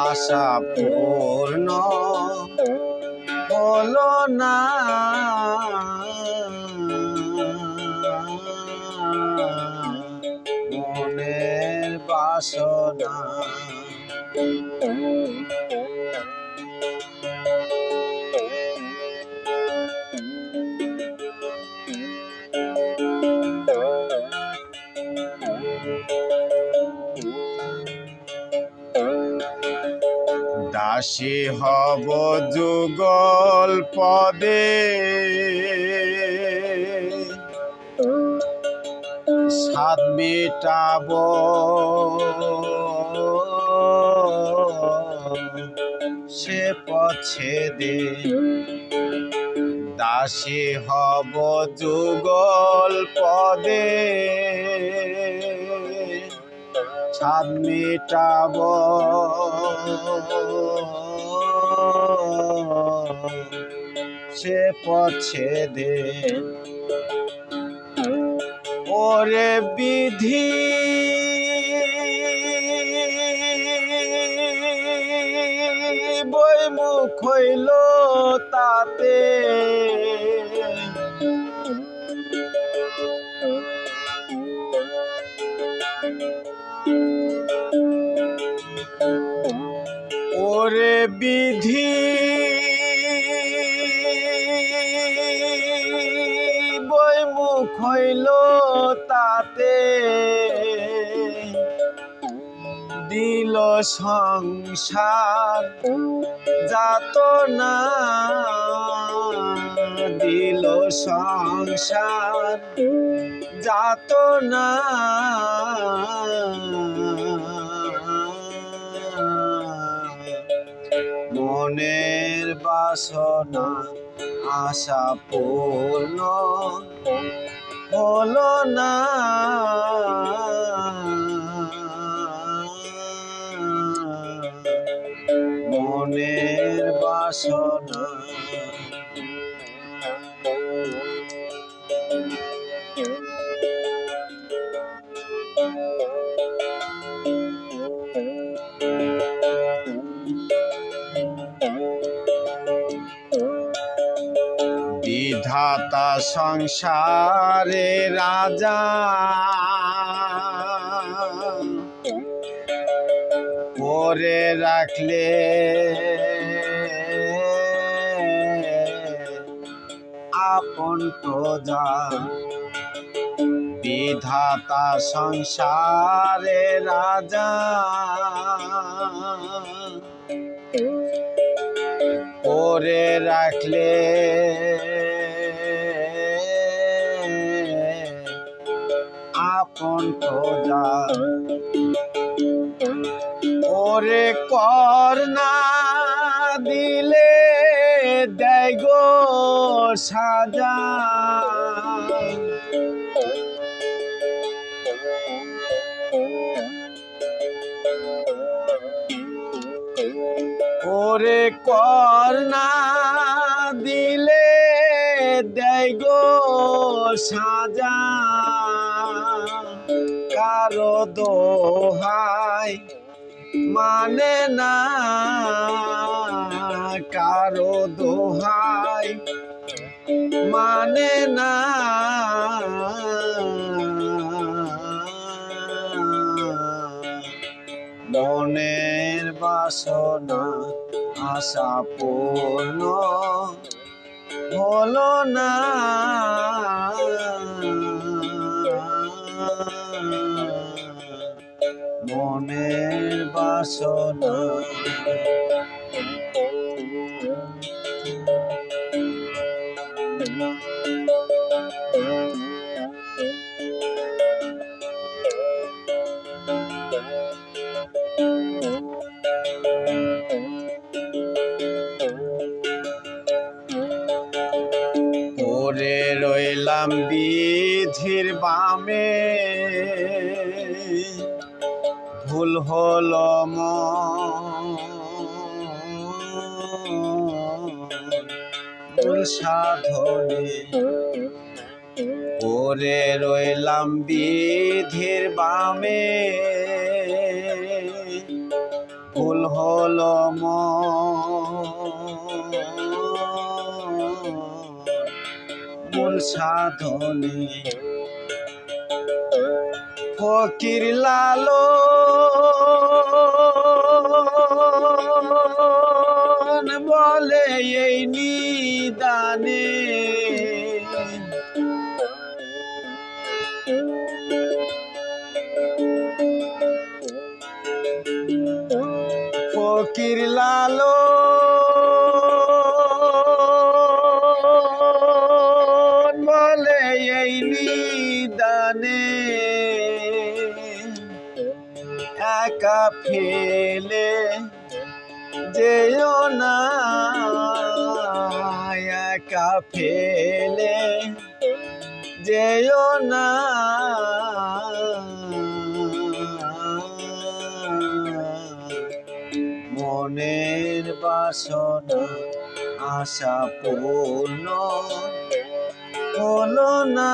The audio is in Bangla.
আশা পূর্ণ হলো না। মনের বাসনা দাসী হব যুগল পদে। সাত মেটাব। সে পছে দে। দাসী হব যুগল পদে। ছাদ মেটাব। সে পছে দে। ওরে বিধি। বই মুখ হইল তাতে। মুখ হইল তাতে, দিল সংসার, যাত না, দিল সংসার, যাত না। মনের বাসনা আশা পূর্ণ হলো না। বিধাতা সংসারে রাজা। করে রাখলে আপন প্রজা। বিধাতা সংসারে রাজা। করে রাখলে আপন প্রজা। ওরে কর না দিলে দেয় গো সাজা। কর না দিলে দেয় গো সাজা। কারও দোহাই মানে না কারও দোহাই মানে না। মনের বাসনা আশা পূর্ণ হলো না। মনের বাসনা পরে রইলাম বিধির বামে। ভুল হলো সাধনে পরে রইলাম বিধির বামে। ভুল হলো মূল সাধনে। ফকির লালো যেও না একা ফেলে। যেও না। মনের বাসনা আশা পূর্ণ হলো না।